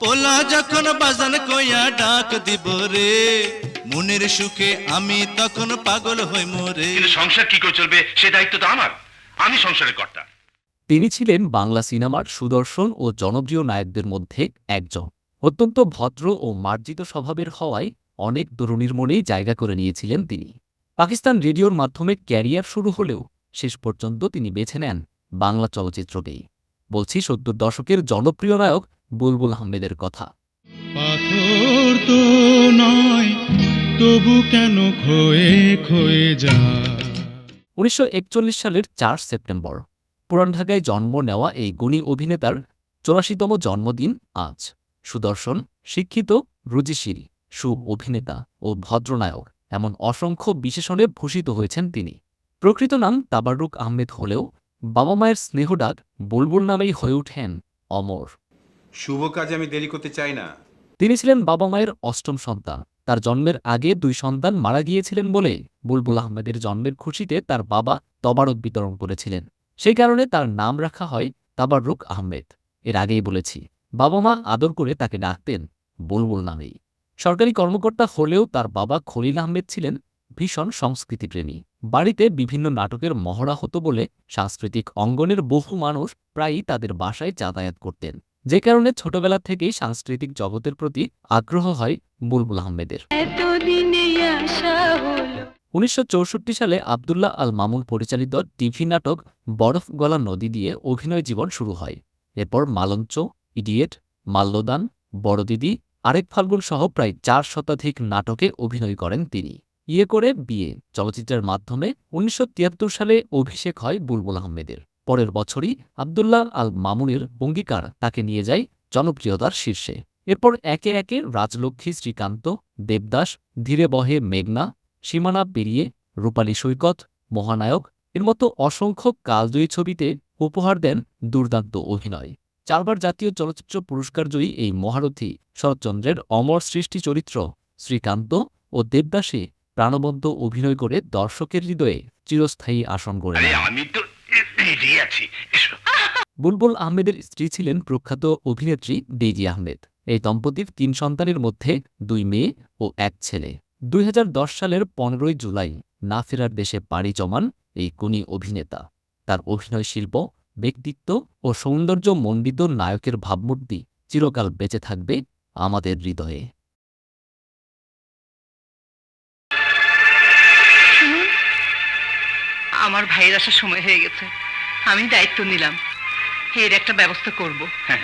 পোলা যখন বাজান কইয়া ডাক দিব রে মনের সুখে আমি তখন পাগল হই মোরে কিন্তু সংসার কি করে চলবে সে দায়িত্ব তো আমার। আমি সংসারের কর্তা। তিনি ছিলেন বাংলা সিনেমার সুদর্শন ও জনপ্রিয় নায়কদের মধ্যে একজন। অত্যন্ত ভদ্র ও মার্জিত স্বভাবের হওয়ায় অনেক তরুণীর মনেই জায়গা করে নিয়েছিলেন তিনি। পাকিস্তান রেডিওর মাধ্যমে ক্যারিয়ার শুরু হলেও শেষ পর্যন্ত তিনি বেছে নেন বাংলা চলচ্চিত্রকেই। বলছি সত্তর দশকের জনপ্রিয় নায়ক বুলবুল আহমেদের কথা। পাথর তো নয় তবু কেন ক্ষয়ে ক্ষয়ে যায়? উনিশশো একচল্লিশ সালের চার সেপ্টেম্বর পুরান ঢাকায় জন্ম নেওয়া এই গুণী অভিনেতার চৌরাশিতম জন্মদিন আজ। সুদর্শন শিক্ষিত রুচিশীল সু অভিনেতা ও ভদ্রনায়ক এমন অসংখ্য বিশেষণে ভূষিত হয়েছেন তিনি। প্রকৃত নাম তাবারুক আহমেদ হলেও বাবা মায়ের স্নেহডাক বুলবুল নামেই হয়ে ওঠেন অমর। শুভ কাজে আমি দেরি করতে চাই না। তিনি ছিলেন বাবা মায়ের অষ্টম সন্তান। তার জন্মের আগে দুই সন্তান মারা গিয়েছিলেন বলে বুলবুল আহমেদের জন্মের খুশিতে তার বাবা তবারক বিতরণ করেছিলেন। সেই কারণে তার নাম রাখা হয় তাবারুক আহমেদ। এর আগেই বলেছি, বাবা মা আদর করে তাকে ডাকতেন বুলবুল নামেই। সরকারি কর্মকর্তা হলেও তার বাবা খলিল আহমেদ ছিলেন ভীষণ সংস্কৃতিপ্রেমী। বাড়িতে বিভিন্ন নাটকের মহড়া হতো বলে সাংস্কৃতিক অঙ্গনের বহু মানুষ প্রায়ই তাদের বাসায় যাতায়াত করতেন। যে কারণে ছোটবেলা থেকেই সাংস্কৃতিক জগতের প্রতি আগ্রহ হয় বুলবুল আহমেদের। উনিশশো সালে আবদুল্লাহ আল মামুন পরিচালিত টিভি নাটক বরফ গলা নদী দিয়ে অভিনয় জীবন শুরু হয়। এরপর মালঞ্চ ইডিয়েট মাল্যদান বড়দিদি আরেক ফাল্গুন সহ প্রায় চার শতাধিক নাটকে অভিনয় করেন তিনি। ইয়ে করে বিয়ে চলচ্চিত্রের মাধ্যমে উনিশশো তিয়াত্তর সালে অভিষেক হয় বুলবুল আহমেদের। পরের বছরই আবদুল্লাহ আল মামুনের অঙ্গীকার তাকে নিয়ে যায় জনপ্রিয়তার শীর্ষে। এরপর একে একে রাজলক্ষ্মী, শ্রীকান্ত, দেবদাস, ধীরে বহে মেঘনা, সীমানা পেরিয়ে রূপালী সৈকত, মহানায়ক, এর মতো অসংখ্য কালজয়ী ছবিতে উপহার দেন দুর্দান্ত অভিনয়। চারবার জাতীয় চলচ্চিত্র পুরস্কারজয়ী এই মহারথী শরৎচন্দ্রের অমর সৃষ্টি চরিত্র শ্রীকান্ত ও দেবদাসে প্রাণবন্ত অভিনয় করে দর্শকের হৃদয়ে চিরস্থায়ী আসন গড়ে আরে আছি এসো। বুলবুল আহমেদের স্ত্রী ছিলেন প্রখ্যাত অভিনেত্রী ডেইজি আহমেদ। এই দম্পতির তিন সন্তানের মধ্যে দুই মেয়ে ও এক ছেলে। দুই সালের পনেরোই জুলাই না ফেরার দেশে পাড়ি জমান এই গুণী অভিনেতা। তার অভিনয় শিল্প ব্যক্তিত্ব ও সৌন্দর্য মণ্ডিত নায়কের ভাবমূর্তি চিরকাল বেঁচে থাকবে আমাদের হৃদয়ে। আমার ভাইয়ের আসার সময় হয়ে গেছে। আমি দায়িত্ব নিলাম। এর একটা ব্যবস্থা করব। হ্যাঁ হ্যাঁ।